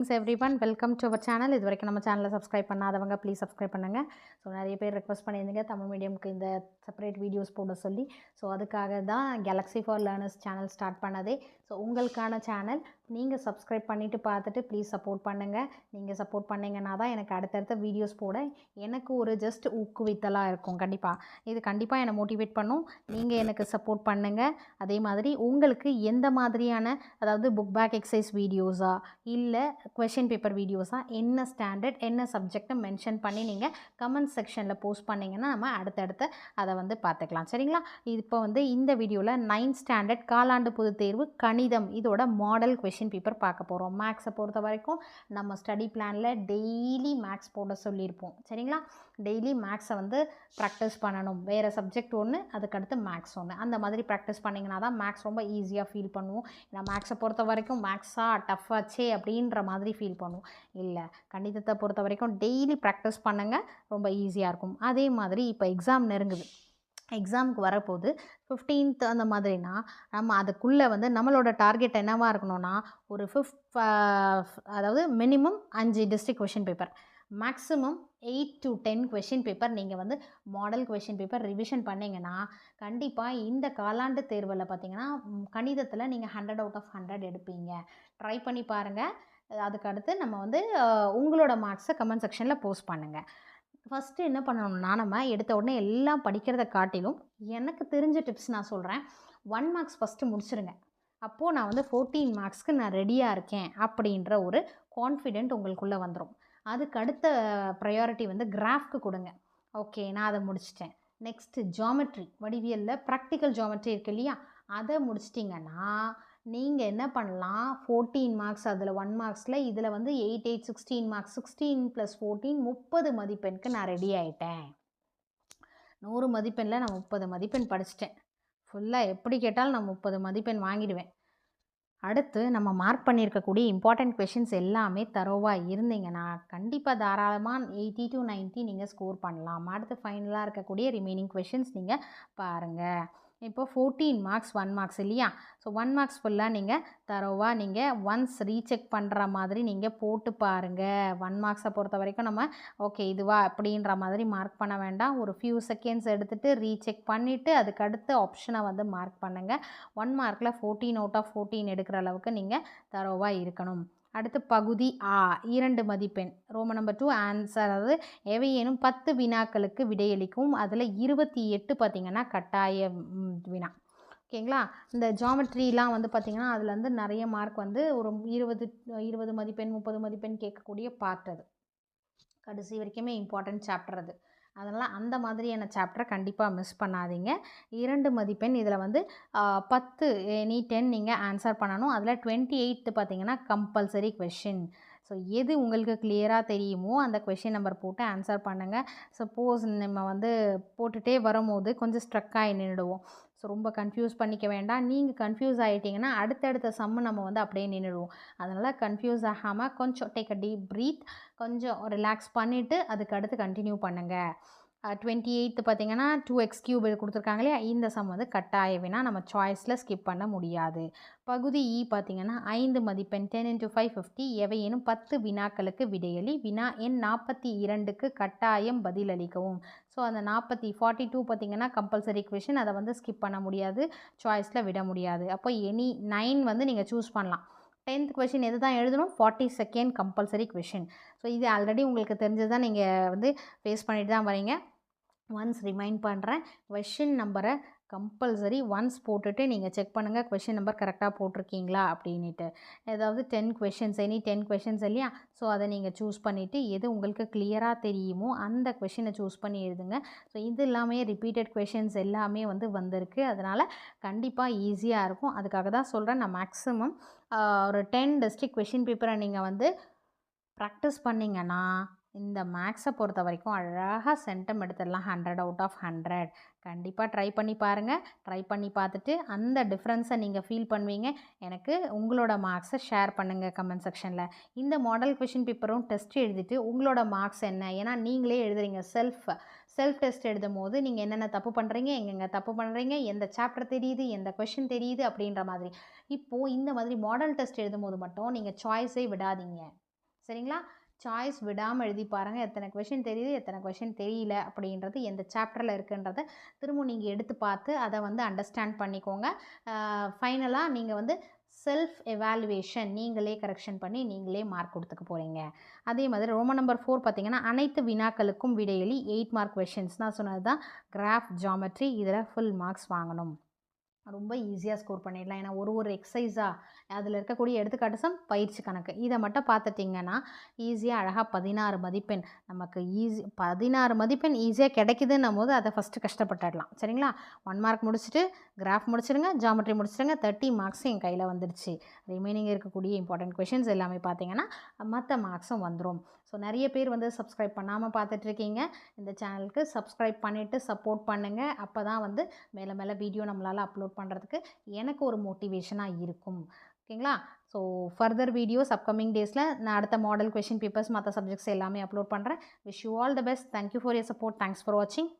Thanks everyone welcome to our channel இது வரைக்கும் நம்ம சேனலை சப்ஸ்கிரைப் பண்ணாதவங்க ப்ளீஸ் சப்ஸ்கிரைப் பண்ணுங்கள் ஸோ நிறைய பேர் ரெக்வஸ்ட் பண்ணியிருந்தீங்க. தமிழ் மீடியமுக்கு இந்த செப்பரேட் வீடியோஸ் போட சொல்லி. ஸோ அதுக்காக தான் galaxy for learners channel start பண்ணதே. ஸோ உங்களுக்கான சேனல் நீங்கள் சப்ஸ்கிரைப் பண்ணிவிட்டு பார்த்துட்டு ப்ளீஸ் சப்போர்ட் பண்ணுங்கள் நீங்கள் சப்போர்ட் பண்ணிங்கன்னா தான் எனக்கு அடுத்தடுத்த வீடியோஸ் போட எனக்கு ஒரு ஜஸ்ட் ஊக்குவித்தலாக இருக்கும். கண்டிப்பாக இது கண்டிப்பாக என்னை மோட்டிவேட் பண்ணும். நீங்கள் எனக்கு சப்போர்ட் பண்ணுங்கள் அதே மாதிரி உங்களுக்கு எந்த மாதிரியான அதாவது புக் பேக் எக்ஸசைஸ் வீடியோஸா இல்லை கொஷின் பேப்பர் வீடியோஸாக என்ன ஸ்டாண்டர்ட் என்ன சப்ஜெக்ட்டை மென்ஷன் பண்ணி நீங்கள் கமெண்ட் செக்ஷனில் போஸ்ட் பண்ணிங்கன்னா நம்ம அடுத்தடுத்து அதை வந்து பார்த்துக்கலாம். சரிங்களா? இப்போ வந்து இந்த வீடியோவில் நைன்த் ஸ்டாண்டர்ட் காலாண்டு பொது தேர்வு கணிதம் இதோட மாடல் கொஷின் பேப்பர் பார்க்க போகிறோம் மேக்ஸை பொறுத்த வரைக்கும் நம்ம ஸ்டடி பிளானில் டெய்லி மேக்ஸ் போட சொல்லியிருப்போம். சரிங்களா? டெய்லி மேக்ஸை வந்து ப்ராக்டிஸ் பண்ணணும். வேறு சப்ஜெக்ட் ஒன்று அதுக்கடுத்து மேக்ஸ் ஒன்று அந்த மாதிரி ப்ராக்டிஸ் பண்ணிங்கன்னா தான் மேக்ஸ் ரொம்ப ஈஸியாக ஃபீல் பண்ணுவோம். ஏன்னா மேக்ஸை பொறுத்த வரைக்கும் மேக்ஸா டஃப்பாச்சே அப்படின்ற மாதிரி மாதிரி ஃபீல் பண்ணுவோம் இல்லை கணிதத்தை பொறுத்த வரைக்கும் டெய்லி ப்ராக்டிஸ் பண்ணுங்கள் ரொம்ப ஈஸியாக இருக்கும். அதே மாதிரி இப்போ எக்ஸாம் நெருங்குது. எக்ஸாமுக்கு வரப்போது ஃபிஃப்டீன்த் அந்த மாதிரினா நம்ம அதுக்குள்ளே வந்து நம்மளோட டார்கெட் என்னவாக இருக்கணும்னா ஒரு ஃபிஃப்த் அதாவது மினிமம் அஞ்சு district question paper maximum eight to ten question paper நீங்கள் வந்து மாடல் கொஷின் பேப்பர் ரிவிஷன் பண்ணிங்கன்னா கண்டிப்பாக இந்த காலாண்டு தேர்வில் பார்த்தீங்கன்னா கணிதத்தில் நீங்கள் ஹண்ட்ரட் அவுட் ஆஃப் ஹண்ட்ரட் எடுப்பீங்க. ட்ரை பண்ணி பாருங்கள் அதுக்கடுத்து நம்ம வந்து உங்களோட மார்க்ஸை கமெண்ட் செக்ஷனில் போஸ்ட் பண்ணுங்கள் ஃபஸ்ட்டு என்ன பண்ணணும்னா நம்ம எடுத்த உடனே எல்லாம் படிக்கிறத காட்டிலும் எனக்கு தெரிஞ்ச டிப்ஸ் நான் சொல்கிறேன் ஒன் மார்க்ஸ் ஃபஸ்ட்டு முடிச்சிருங்க. அப்போது நான் வந்து ஃபோர்டீன் மார்க்ஸ்க்கு நான் ரெடியாக இருக்கேன் அப்படின்ற ஒரு கான்ஃபிடென்ட் உங்களுக்குள்ளே வந்துடும் அதுக்கு அடுத்த ப்ரையாரிட்டி வந்து கிராஃப்க்கு கொடுங்க. ஓகே நான் அதை முடிச்சிட்டேன். நெக்ஸ்ட்டு ஜாமெட்ரி வடிவியலில் ப்ராக்டிக்கல் ஜாமெட்ரி இருக்கு இல்லையா? அதை முடிச்சிட்டிங்கன்னா நீங்கள் என்ன பண்ணலாம்? ஃபோர்டீன் மார்க்ஸ் அதில் ஒன் மார்க்ஸில் இதில் வந்து eight eight sixteen marks sixteen plus fourteen முப்பது மதிப்பெண்க்கு நான் ரெடி ஆகிட்டேன் நூறு மதிப்பெண்ணில் நான் முப்பது மதிப்பெண் படிச்சிட்டேன். ஃபுல்லாக எப்படி கேட்டாலும் நான் முப்பது மதிப்பெண் வாங்கிடுவேன். அடுத்து நம்ம மார்க் பண்ணியிருக்கக்கூடிய இம்பார்ட்டண்ட் கொஷின்ஸ் எல்லாமே தரோவாக இருந்தீங்கன்னா கண்டிப்பாக தாராளமாக எயிட்டி டு நைன்ட்டி நீங்கள் ஸ்கோர் பண்ணலாம். அடுத்து ஃபைனலாக இருக்கக்கூடிய ரிமைனிங் கொஷின்ஸ் நீங்கள் பாருங்கள் இப்போ ஃபோர்டீன் மார்க்ஸ் ஒன் மார்க்ஸ் இல்லையா? ஸோ ஒன் மார்க்ஸ் ஃபுல்லாக நீங்கள் தரோவாக நீங்கள் ஒன்ஸ் ரீசெக் பண்ணுற மாதிரி நீங்கள் போட்டு பாருங்கள் ஒன் மார்க்ஸை பொறுத்த வரைக்கும் நம்ம ஓகே இதுவா அப்படின்ற மாதிரி மார்க் பண்ண வேண்டாம். ஒரு ஃபியூ செகண்ட்ஸ் எடுத்துகிட்டு ரீசெக் பண்ணிவிட்டு அதுக்கு அடுத்த ஆப்ஷனை வந்து மார்க் பண்ணுங்கள் ஒன் மார்க்கில் ஃபோர்டீன் அவுட் ஆஃப் ஃபோர்டீன் எடுக்கிற அளவுக்கு நீங்கள் தரோவாக இருக்கணும். அடுத்து பகுதி ஆ இரண்டு மதிப்பெண். ரோம நம்பர் டூ ஆன்சர் அதாவது எவையேனும் பத்து வினாக்களுக்கு விடையளிக்கும் அதில் இருபத்தி எட்டு பார்த்திங்கன்னா கட்டாய வினா. ஓகேங்களா? இந்த ஜாமெட்ரிலாம் வந்து பார்த்திங்கன்னா அதில் வந்து நிறைய மார்க் வந்து ஒரு இருபது இருபது மதிப்பெண் முப்பது மதிப்பெண் கேட்கக்கூடிய பார்ட் அது. கடைசி வரைக்குமே இம்பார்ட்டன்ட் சாப்டர் அது. அதனால் அந்த மாதிரியான சாப்டரை கண்டிப்பாக மிஸ் பண்ணாதீங்க. இரண்டு மதிப்பெண் இதில் வந்து பத்து எனி டென் நீங்கள் ஆன்சர் பண்ணணும். அதில் டுவெண்ட்டி எயித்து பார்த்தீங்கன்னா கம்பல்சரி கொஷின் ஸோ எது உங்களுக்கு கிளியராக தெரியுமோ அந்த கொஷின் நம்பர் போட்டு ஆன்சர் பண்ணுங்கள் சப்போஸ் நம்ம வந்து போட்டுகிட்டே வரும்போது கொஞ்சம் ஸ்ட்ரக் ஆகி நின்றுடுவோம். ஸோ ரொம்ப கன்ஃபியூஸ் பண்ணிக்க வேண்டாம். நீங்கள் கன்ஃபியூஸ் ஆகிட்டிங்கன்னா அடுத்தடுத்த சம்மு நம்ம வந்து அப்படியே நின்றுடுவோம். அதனால் கன்ஃபியூஸ் ஆகாமல் கொஞ்சம் டேக் அ டீப் ப்ரீத் கொஞ்சம் ரிலாக்ஸ் பண்ணிவிட்டு அதுக்கு அடுத்து கண்டினியூ பண்ணுங்கள் டுவெண்ட்டி எயித்து பார்த்தீங்கன்னா டூ எக்ஸ் கியூப் கொடுத்துருக்காங்க இல்லையா? இந்த சம் வந்து கட்டாய வினா. நம்ம சாய்ஸில் ஸ்கிப் பண்ண முடியாது. பகுதி e இ பார்த்திங்கன்னா ஐந்து மதிப்பெண் டென் இன்ட்டு ஃபைவ் ஃபிஃப்டி எவையேனும் பத்து வினாக்களுக்கு விடையளி. வினா எண் நாற்பத்தி இரண்டுக்கு கட்டாயம் பதிலளிக்கவும். ஸோ அந்த நாற்பத்தி ஃபார்ட்டி டூ பார்த்திங்கன்னா கம்பல்சரி கொஷின் அதை வந்து ஸ்கிப் பண்ண முடியாது. சாய்ஸில் விட முடியாது. அப்போ எனி நைன் வந்து நீங்கள் சூஸ் பண்ணலாம். டென்த் கொஷின் எது தான் எழுதணும்? Forty second compulsory question so இது ஆல்ரெடி உங்களுக்கு தெரிஞ்சது தான் நீங்கள் வந்து ஃபேஸ் பண்ணிட்டு தான் வரீங்க ஒன்ஸ் ரிமைண்ட் பண்ணுறேன் கொஷின் நம்பரை கம்பல்சரி ஒன்ஸ் போட்டுட்டு நீங்கள் செக் பண்ணுங்கள் கொஷின் நம்பர் கரெக்டாக போட்டிருக்கீங்களா அப்படின்ட்டு ஏதாவது ten questions any ten questions இல்லையா? ஸோ அதை நீங்கள் சூஸ் பண்ணிவிட்டு எது உங்களுக்கு கிளியராக தெரியுமோ அந்த கொஷினை சூஸ் பண்ணி எழுதுங்க. ஸோ இது எல்லாமே ரிப்பீட்டட் கொஷின்ஸ் எல்லாமே வந்து வந்திருக்கு. அதனால் கண்டிப்பாக ஈஸியாக இருக்கும். அதுக்காக தான் சொல்கிறேன் நான் மேக்ஸிமம் ஒரு டென் டிஸ்ட்ரிக் கொஷின் பேப்பரை நீங்கள் வந்து ப்ராக்டிஸ் பண்ணிங்கன்னா இந்த மேக்ஸை பொறுத்த வரைக்கும் அழகாக சென்டம் எடுத்துடலாம். ஹண்ட்ரட் அவுட் ஆஃப் ஹண்ட்ரட் கண்டிப்பாக ட்ரை பண்ணி பாருங்கள் ட்ரை பண்ணி பார்த்துட்டு அந்த டிஃப்ரென்ஸை நீங்கள் ஃபீல் பண்ணுவீங்க. எனக்கு உங்களோட மார்க்ஸை ஷேர் பண்ணுங்கள் கமெண்ட் செக்ஷனில் இந்த மாடல் கொஷின் பேப்பரும் டெஸ்ட் எழுதிட்டு உங்களோட மார்க்ஸ் என்ன? ஏன்னா நீங்களே எழுதுறீங்க. செல்ஃப் செல்ஃப் டெஸ்ட் எழுதும் போது நீங்கள் என்னென்ன தப்பு பண்ணுறீங்க எங்கெங்கே தப்பு பண்ணுறீங்க எந்த சாப்டர் தெரியுது? எந்த கொஷின் தெரியுது? அப்படின்ற மாதிரி. இப்போது இந்த மாதிரி மாடல் டெஸ்ட் எழுதும் போது மட்டும் நீங்கள் சாய்ஸே விடாதீங்க. சரிங்களா? சாய்ஸ் விடாமல் எழுதி பாருங்கள் எத்தனை கொஷின் தெரியுது எத்தனை கொஷின் தெரியல அப்படின்றது எந்த சாப்டரில் இருக்குன்றத திரும்ப நீங்கள் எடுத்து பார்த்து அதை வந்து அண்டர்ஸ்டாண்ட் பண்ணிக்கோங்க. ஃபைனலாக நீங்கள் வந்து செல்ஃப் எவாலுவேஷன் நீங்களே கரெக்ஷன் பண்ணி நீங்களே மார்க் கொடுத்துக்க போகிறீங்க அதே மாதிரி ரோமன் நம்பர் ஃபோர் பார்த்தீங்கன்னா அனைத்து வினாக்களுக்கும் விடையளி எயிட் மார்க் கொஷின்ஸ் நான் சொன்னது தான் கிராஃப் ஜாமெட்ரி இதில் ஃபுல் மார்க்ஸ் வாங்கணும். ரொம்ப ஈஸியாக ஸ்கோர் பண்ணிடலாம். ஏன்னா ஒரு ஒரு எக்ஸசைஸாக அதில் இருக்கக்கூடிய எடுத்துக்காட்டு சம் பயிற்சி கணக்கு. இதை மட்டும் பார்த்துட்டிங்கன்னா ஈஸியாக அழகாக பதினாறு மதிப்பெண் நமக்கு ஈஸி பதினாறு மதிப்பெண் ஈஸியாக கிடைக்குதுன்னும் போது அதை ஃபஸ்ட்டு கஷ்டப்பட்டுடலாம். சரிங்களா? ஒன் மார்க் முடிச்சுட்டு கிராஃப் முடிச்சிடுங்க ஜாமெட்ரி முடிச்சிடுங்க தேர்ட்டி மார்க்ஸ் என் கையில் வந்துடுச்சு ரிமைனிங் இருக்கக்கூடிய இம்பார்ட்டன்ட் கொஷின்ஸ் எல்லாமே பார்த்தீங்கன்னா மற்ற மார்க்ஸும் வந்துடும் ஸோ நிறைய பேர் வந்து சப்ஸ்கிரைப் பண்ணாமல் பார்த்துட்ருக்கீங்க இந்த சேனலுக்கு சப்ஸ்கிரைப் பண்ணிவிட்டு சப்போர்ட் பண்ணுங்கள் அப்போ தான் வந்து மேலே மேலே வீடியோ நம்மளால் அப்லோட் அப்லோட் பண்ணுறதுக்கு எனக்கு ஒரு மோட்டிவேஷனாக இருக்கும். ஓகேங்களா? ஸோ ஃபர்தர் வீடியோஸ் அப்கமிங் டேஸில் நான் அடுத்த மாடல் கொஷின் பேப்பர்ஸ் மற்ற சப்ஜெக்ட்ஸ் எல்லாமே அப்லோட் பண்ணுறேன் wish you all the best thank you for your support thanks for வாட்சிங்